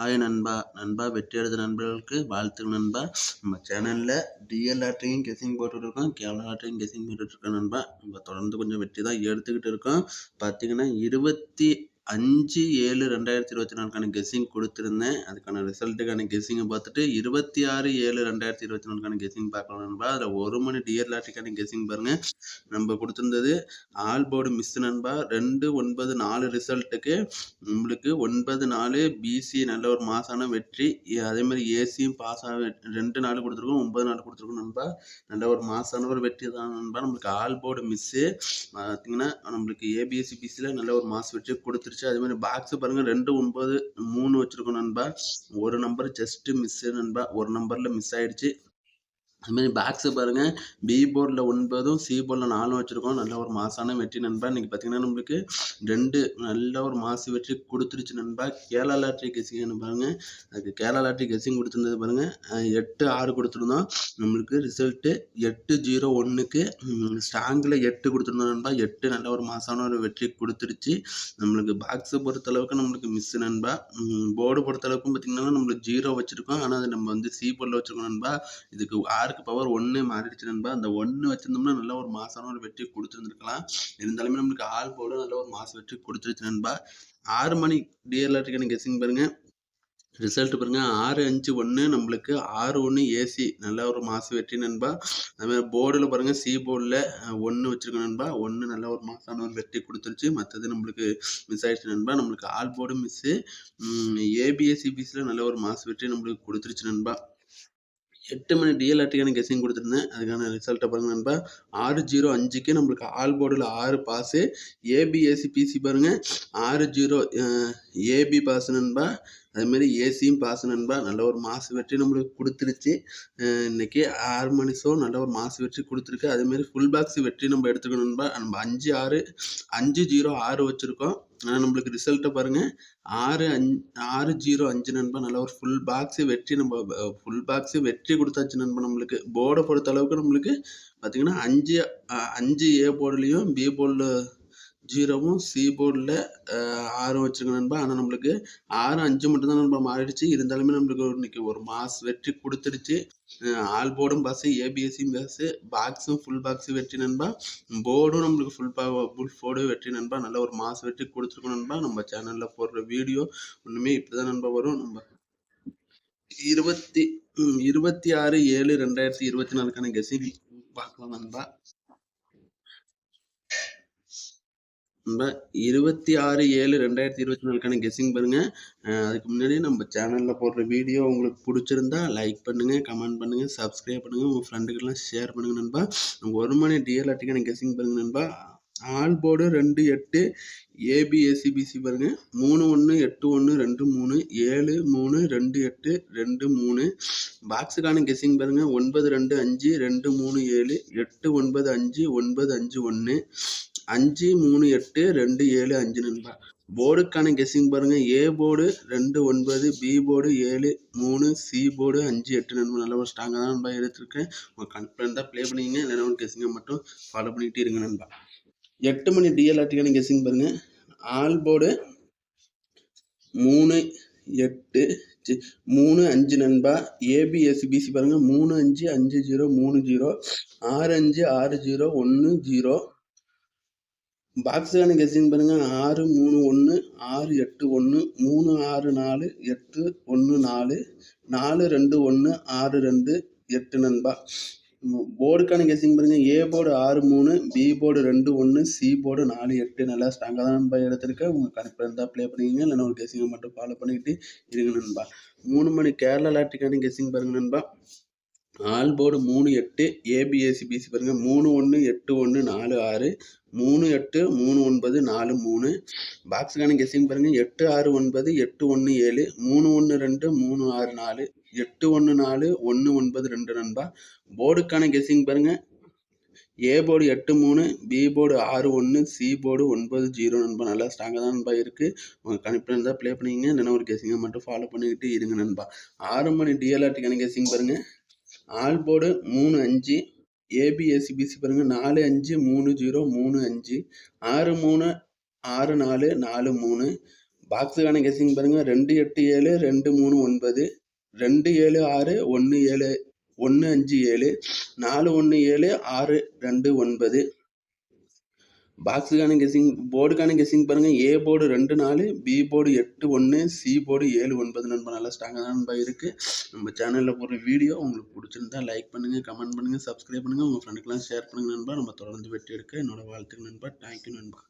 Hi நண்பா நண்பா வெற்றி எடுத்த நண்பர்களுக்கு வாழ்த்துக்கள் நண்பா. நம்ம சேனலில் டிஎல் ஆட்டையும் கெஸிங் போட்டுட்ருக்கோம் கேரளா ஆட்டையும் கெஸிங் போட்டுட்ருக்கோம் நண்பா. நம்ம தொடர்ந்து கொஞ்சம் வெற்றி தான் எடுத்துக்கிட்டு இருக்கோம். பார்த்தீங்கன்னா இருபத்தி அஞ்சு ஏழு ரெண்டாயிரத்தி இருபத்தி நாலுக்கான கெஸ்ஸிங் கொடுத்துருந்தேன். அதுக்கான ரிசல்ட்டுக்கான கெஸ்ஸிங்கை பார்த்துட்டு இருபத்தி ஆறு ஏழு ரெண்டாயிரத்தி இருபத்தி நாலுக்கான கெஸ்ஸிங் பார்க்கலாம் நண்பா. அதில் ஒரு மணி டிஎர் லாட்டிக்கான கெஸ்ஸிங் பாருங்கள் நம்ம கொடுத்துருந்தது ஆல் போர்டு மிஸ் நண்பா. ரெண்டு ஒன்பது நாலு ரிசல்ட்டுக்கு நம்மளுக்கு ஒன்பது நாலு பிசி நல்ல ஒரு மாசான வெற்றி. அதே மாதிரி ஏசியும் பாஸ் ஆக ரெண்டு நாள் கொடுத்துருக்கோம் ஒன்பது நாள் கொடுத்துருக்கோம் நண்பா. நல்ல ஒரு மாசான ஒரு வெற்றி தான் நண்பா. நம்மளுக்கு ஆல் போர்டு மிஸ்ஸு பார்த்தீங்கன்னா நம்மளுக்கு ஏபிஎஸ்சி பிசியில் நல்ல ஒரு மாஸ் வெற்றி கொடுத்துருச்சு அதே மாதிரி பாக்ஸ் பாருங்க. ரெண்டு ஒன்பது மூணு வச்சிருக்கோம் நண்பா. ஒரு நம்பர் ஜஸ்ட் மிஸ் நண்பா. ஒரு நம்பர்ல மிஸ் ஆயிடுச்சு. அதுமாரி பேக்ஸு பாருங்கள் பி போர்டில் ஒன்பதும் சி போர்டில் நாலும் வச்சுருக்கோம். நல்ல ஒரு மாசான வெற்றி நண்பா. இன்றைக்கி பார்த்தீங்கன்னா நம்மளுக்கு ரெண்டு நல்ல ஒரு மாசு வெற்றி கொடுத்துருச்சு நண்பா. கேரளா லாட்ரி கெஸிங் பாருங்கள் அதுக்கு கேரளா லாட்ரி கெஸிங் கொடுத்துருந்தது பாருங்கள் எட்டு ஆறு கொடுத்துருந்தோம். நம்மளுக்கு ரிசல்ட்டு எட்டு ஜீரோ ஒன்றுக்கு ஸ்ட்ராங்கில் எட்டு கொடுத்துருந்தோம் நண்பா. எட்டு நல்ல ஒரு மாசான ஒரு வெற்றி கொடுத்துருச்சு. நம்மளுக்கு பாக்ஸை பொறுத்தளவுக்கு நம்மளுக்கு மிஸ்ஸு நண்பா. போர்டு பொறுத்தளவுக்கும் பார்த்திங்கன்னா நம்மளுக்கு ஜீரோ வச்சுருக்கோம். ஆனால் அது நம்ம வந்து சி போர்டில் வச்சுருக்கோம் நண்பா. இதுக்கு ஆறு ஆறுக்கு பவர் ஒன்று மாறிடுச்சு நண்பா. அந்த ஒன்று வச்சிருந்தோம்னா நல்ல ஒரு மாசான ஒரு வெற்றி கொடுத்துருந்துருக்கலாம். இருந்தாலுமே நம்மளுக்கு ஆள் போட நல்ல ஒரு மாசம் வெற்றி கொடுத்துருச்சு நண்பா. ஆறு மணி டிஎல்ஆர்டிக்கான கெஸிங் பாருங்க. ரிசல்ட் பாருங்க. ஆறு அஞ்சு ஒன்று நம்மளுக்கு ஆறு ஒன்று ஏசி நல்ல ஒரு மாசு வெற்றி நண்பா. அதுமாதிரி போர்டில் பாருங்க சி போர்டில் ஒன்று வச்சிருக்கோம் நண்பா. ஒன்று நல்ல ஒரு மாசான ஒரு வெற்றி கொடுத்துருச்சு. மற்றது நம்மளுக்கு மிஸ் ஆயிடுச்சு நண்பா. நம்மளுக்கு ஆல் போர்டு மிஸ்ஸு ஏபிஎஸ்சிபிஸில் நல்ல ஒரு மாசு வெற்றி நம்மளுக்கு கொடுத்துருச்சு நண்பா. எட்டு மணி டிஎல்ஆர்டிக்கான கெஸிங் கொடுத்துருந்தேன். அதுக்கான ரிசல்ட்டை பாருங்கள் நண்பா. ஆறு ஜீரோ அஞ்சுக்கு நம்மளுக்கு ஆல் போர்டில் ஆறு பாஸு ஏபிஎஸ்சி பிசி பாருங்கள் ஆறு ஜீரோ ஏபி பாஸ் நண்பா. அதுமாரி ஏசியும் பாஸ் நண்பா. நல்ல ஒரு மாசு வெற்றி நம்மளுக்கு கொடுத்துருச்சு. இன்றைக்கி ஆறு மணி ஷோ நல்ல ஒரு மாசு வெற்றி கொடுத்துருக்கு. அதேமாரி ஃபுல் பாக்ஸ் வெற்றி நம்ம எடுத்துக்கணும் நண்பா. நம்ம அஞ்சு ஆறு அஞ்சு ஜீரோ ஆறு வச்சுருக்கோம். ஆனால் நம்மளுக்கு ரிசல்ட்டை பாருங்கள் ஆறு அஞ்சு ஆறு ஜீரோ அஞ்சு நண்பா நல்லா ஒரு ஃபுல் பாக்ஸு வெற்றி நம்ம ஃபுல் பாக்ஸு வெற்றி கொடுத்தாச்சு நண்பா நம்மளுக்கு. போர்டை பொறுத்த அளவுக்கு நம்மளுக்கு பார்த்திங்கன்னா அஞ்சு அஞ்சு ஏ போர்டுலேயும் பி போர்டில் ஜீரோவும் சி போர்டில் ஆறும் வச்சுருக்கேன் நண்பா. ஆனால் நம்மளுக்கு ஆறு அஞ்சு மட்டும்தான் நண்பா மாறிடுச்சு. இருந்தாலுமே நம்மளுக்கு இன்னைக்கு ஒரு மாஸ் வெற்றி கொடுத்துருச்சு ஆல் போர்டும் பஸ்ஸு ஏபிஎஸ்சியும் பஸ்ஸு பாக்ஸும் ஃபுல் பாக்ஸும் வெற்றி நண்பா. போர்டும் நம்மளுக்கு ஃபுல் பா ஃபுல் போர்டும் வெற்றி நண்பா. நல்ல ஒரு மாஸ் வெற்றி கொடுத்துருக்கோம் நண்பா. நம்ம சேனலில் போடுற வீடியோ ஒன்றுமே இப்படி தான் நண்பா வரும். நம்ம இருபத்தி இருபத்தி ஆறு ஏழு ரெண்டாயிரத்தி இருபத்தி நாலுக்கான கெஸிங் பார்க்கலாம் நண்பா. நம்ம இருபத்தி ஆறு ஏழு ரெண்டாயிரத்தி இருபத்தி நாலுக்கான கெஸ்ஸிங் பாருங்கள் அதுக்கு முன்னாடி நம்ம சேனலில் போடுற வீடியோ உங்களுக்கு பிடிச்சிருந்தா லைக் பண்ணுங்கள் கமெண்ட் பண்ணுங்கள் சப்ஸ்கிரைப் பண்ணுங்கள் உங்கள் ஃப்ரெண்டுக்கெல்லாம் ஷேர் பண்ணுங்கள் நண்பா. ஒரு மணி டிஎல்ஆர்டிக்கான கெஸ்ஸிங் பாருங்கள் நண்பா. ஆல் போர்டு ரெண்டு எட்டு ஏபிஎஸ்சிபிசி பாருங்கள் மூணு ஒன்று எட்டு ஒன்று ரெண்டு மூணு ஏழு மூணு ரெண்டு எட்டு ரெண்டு மூணு. பாக்ஸுக்கான கெஸ்ஸிங் பாருங்கள் ஒன்பது ரெண்டு அஞ்சு ரெண்டு மூணு ஏழு எட்டு ஒன்பது அஞ்சு ஒன்பது அஞ்சு ஒன்று அஞ்சு மூணு எட்டு ரெண்டு ஏழு அஞ்சு நண்பா. போர்டுக்கான கெஸ்ஸிங் பாருங்கள் ஏ போர்டு ரெண்டு ஒன்பது பி போர்டு ஏழு மூணு சி போர்டு அஞ்சு எட்டு நண்பா. நல்ல ஒரு ஸ்ட்ராங்காக தான் நண்பா எடுத்திருக்கேன். உங்கள் கன்ஃபிடண்ட்டாக ப்ளே பண்ணிங்க இல்லைன்னா ஒரு கெஸ்ஸிங்கை மட்டும் ஃபாலோ பண்ணிகிட்டே இருங்க நண்பா. எட்டு மணி டிஎல்ஆர்டிக்கான கெஸ்ஸிங் பாருங்கள் ஆல் போர்டு மூணு எட்டு மூணு அஞ்சு நண்பா. ஏபிஎஸ்பிசி பாருங்கள் மூணு அஞ்சு அஞ்சு ஜீரோ மூணு ஜீரோ. ஆறு அஞ்சு ஆறு ஜீரோ ஒன்று ஜீரோ. பாக்ஸுக்கான கெஸ்ஸிங் பாருங்கள் ஆறு மூணு ஒன்று ஆறு எட்டு ஒன்று மூணு ஆறு நாலு எட்டு ஒன்று நாலு நாலு ரெண்டு ஒன்று ஆறு ரெண்டு எட்டு நண்பா. போர்டுக்கான கெஸ்ஸிங் பாருங்கள் ஏ போர்டு ஆறு மூணு பி போர்டு ரெண்டு ஒன்று சி போர்டு நாலு எட்டு. நல்லா ஸ்ட்ராங்காக தான் நண்பா எடுத்திருக்கேன் உங்கள் கணக்கு இருந்தால் ப்ளே பண்ணிக்கிங்க. இல்லைன்னா ஒரு கெஸ்ஸிங்கை மட்டும் ஃபாலோ பண்ணிக்கிட்டு இருங்க நண்பா. மூணு மணி கேரளா லாட்டிக்கான கெஸிங் பாருங்கள் நண்பா. ஆல் போர்டு மூணு எட்டு ஏபிஎஸ்சி பிசி பாருங்கள் மூணு ஒன்று எட்டு ஒன்று நாலு ஆறு. மூணு எட்டு மூணு ஒன்பது நாலு மூணு. பாக்ஸுக்கான கெஸ்ஸிங் பாருங்கள் எட்டு ஆறு ஒன்பது எட்டு ஒன்று ஏழு. மூணு ஒன்று ரெண்டு மூணு ஆறு நாலு. எட்டு ஒன்று நாலு ஒன்று ஒன்பது ரெண்டு நண்பா. போர்டுக்கான கெஸ்ஸிங் பாருங்கள் ஏ போர்டு எட்டு மூணு பி போர்டு ஆறு ஒன்று சி போர்டு ஒன்பது ஜீரோ நண்பா. நல்லா ஸ்ட்ராங்காக தான் நண்பா இருக்குது உங்கள் கணிப்பில் இருந்தால் ப்ளே பண்ணிங்க இல்லைன்னா ஒரு கெஸ்ஸிங்கை மட்டும் ஃபாலோ பண்ணிக்கிட்டு இருங்க நண்பா. ஆறு மணி டிஎல்ஆர்டிக்கான கெஸ்ஸிங் பாருங்கள் ஆல் போர்டு மூணு அஞ்சு ஏபிஎஸ்சிபிசி பாருங்கள் நாலு அஞ்சு மூணு ஜீரோ மூணு அஞ்சு. ஆறு மூணு ஆறு நாலு நாலு மூணு. பாக்ஸுக்கான கெஸ்ஸிங் பாருங்கள் ரெண்டு எட்டு ஏழு ரெண்டு மூணு ஒன்பது. ரெண்டு ஏழு ஆறு ஒன்று ஏழு ஒன்று அஞ்சு ஏழு நாலு ஒன்று ஏழு ஆறு ரெண்டு ஒன்பது. பாக்ஸுக்கான கெஸ்ஸிங் போர்டுக்கான கெஸ்ஸிங் பாருங்கள் ஏ போர்டு ரெண்டு நாலு பி போர்டு எட்டு ஒன்று சி போர்டு ஏழு ஒன்பது. நண்பா நல்லா ஸ்ட்ராங்காக தான் நண்பா இருக்குது நம்ம சேனலில் போடுற வீடியோ உங்களுக்கு பிடிச்சிருந்தா லைக் பண்ணுங்கள் கமெண்ட் பண்ணுங்கள் சப்ஸ்கிரைப் பண்ணுங்கள் உங்கள் ஃப்ரெண்டுக்கெலாம் ஷேர் பண்ணுங்கள் நண்பா. நம்ம தொடர்ந்து வெற்றி எடுக்க என்னோடய வாழ்த்துக்கு நண்பா. தேங்க்யூ நண்பா.